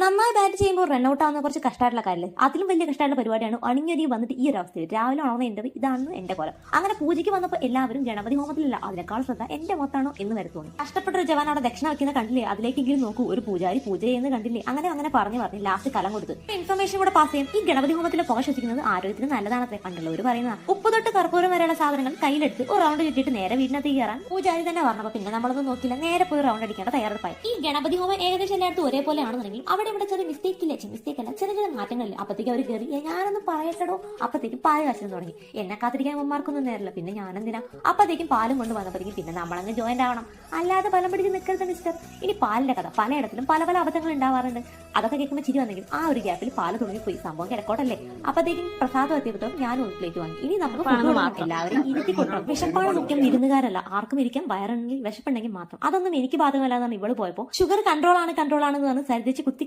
നന്നായി ബാറ്റ് ചെയ്യുമ്പോൾ റൺഔട്ട് ആവുന്ന കുറച്ച് കഷ്ടമായിട്ടുള്ള കാര്യമില്ല അതിലും വലിയ കഷ്ടമായിട്ടുള്ള പരിപാടിയാണ് അണിഞ്ഞൊരി വന്നിട്ട് ഈ ഒരു അവസ്ഥയിൽ. രാവിലെ ഉണർന്ന ഇന്റർവ്യൂ ഇതാണ് എന്റെ കോലം. അങ്ങനെ പൂജയ്ക്ക് വന്നപ്പോൾ എല്ലാവരും ഗണപതി ഹോമത്തിലല്ല അതിനേക്കാൾ ശ്രദ്ധ എന്റെ മൊത്താണോ എന്ന് വരെ കഷ്ടപ്പെട്ട ഒരു ജവാൻ അവിടെ ദക്ഷിണ വെക്കുന്ന കണ്ടില്ലേ? അതിലേക്കെങ്കിലും നോക്കൂ ഒരു പൂജാരി പൂജ ചെയ്യുന്നത് കണ്ടില്ലേ? അങ്ങനെ അങ്ങനെ പറഞ്ഞു പറഞ്ഞു ലാസ്റ്റ് കലം കൊടുത്തു. ഇൻഫർമേഷൻ കൂടെ പാസ് ചെയ്യും. ഈ ഗണപതി ഹോമത്തിലെ പുക ശ്വസിക്കുന്നത് ആരോഗ്യത്തിന് നല്ലതാണത്രേ കണ്ടുള്ളവർ പറയുന്നത്. ഉപ്പ് തൊട്ട് കർപ്പൂരം വരെയുള്ള സാധനങ്ങൾ കയ്യിലെടുത്ത് ഒരു റൗണ്ട് ചുറ്റിട്ട് നേരെ വീടിനകത്ത് കയറാൻ പൂജാരി തന്നെ പറഞ്ഞപ്പോൾ പിന്നെ നമ്മളൊന്നും നോക്കില്ല നേരെ പോയി റൗണ്ട് അടിക്കേണ്ട തയ്യാറെടുപ്പായി. ഈ ഗണപതി ഹോമം ഏകദേശം എല്ലായിടത്തും ഒരേപോലെ ആണെന്നുണ്ടെങ്കിൽ അവിടെ ഇവിടെ ചെറിയ മിസ്റ്റേക്ക് ഇല്ല? മിസ്റ്റേക്ക് അല്ല ചെറിയ ചെറിയ മാറ്റങ്ങളില്ല? അപ്പത്തേക്ക് അവർ കയറി ഞാനൊന്നും പറയട്ടടോ. അപ്പത്തേക്കും പാൽ കാശിന് തുടങ്ങി. എന്നെ കാത്തിരിക്കാൻ അമ്മമാർക്കൊന്നും നേരില്ല പിന്നെ ഞാനെന്തിനാ? അപ്പത്തേക്കും പാലും കൊണ്ട് വന്നപ്പോഴേക്കും പിന്നെ നമ്മളങ്ങ് ജോയിന്റ് ആവണം. അല്ലാതെ ബലം പിടിച്ച് നിൽക്കരുത് മിസ്റ്റർ ഇനി പാലിന്റെ കഥ. പലയിടത്തിലും പല പല അബദ്ധങ്ങൾ ഉണ്ടാവാറുണ്ട്. അതൊക്കെ കേൾക്കുമ്പോൾ ചിരി വന്നെങ്കിൽ ആ ഒരു ഗ്യാപ്പിൽ പാൽ തുടങ്ങിപ്പോയി. സംഭവം കിടക്കോട്ടല്ലേ? അപ്പത്തേക്കും പ്രസാദം എത്തിയപ്പോൾ ഞാൻ ഉൾപ്പിലേക്ക് വാങ്ങി. ഇനി നമുക്ക്. എല്ലാവരും ഇരുത്തി കൊടുക്കണം. വിശപ്പാണ് മുഖ്യം ഇരുന്നുകാരല്ല ആർക്കും ഇരിക്കാൻ വയറുണ്ടെങ്കിൽ വിശപ്പുണ്ടെങ്കിൽ മാത്രം. അതൊന്നും എനിക്ക് ബാധകമല്ലാതെ ഇവൾ പോയപ്പോ. ഷുഗർ കൺട്രോൾ ആണ് കൺട്രോൾ ആണെന്ന് പറഞ്ഞ് സരിതിച്ച് കുത്തി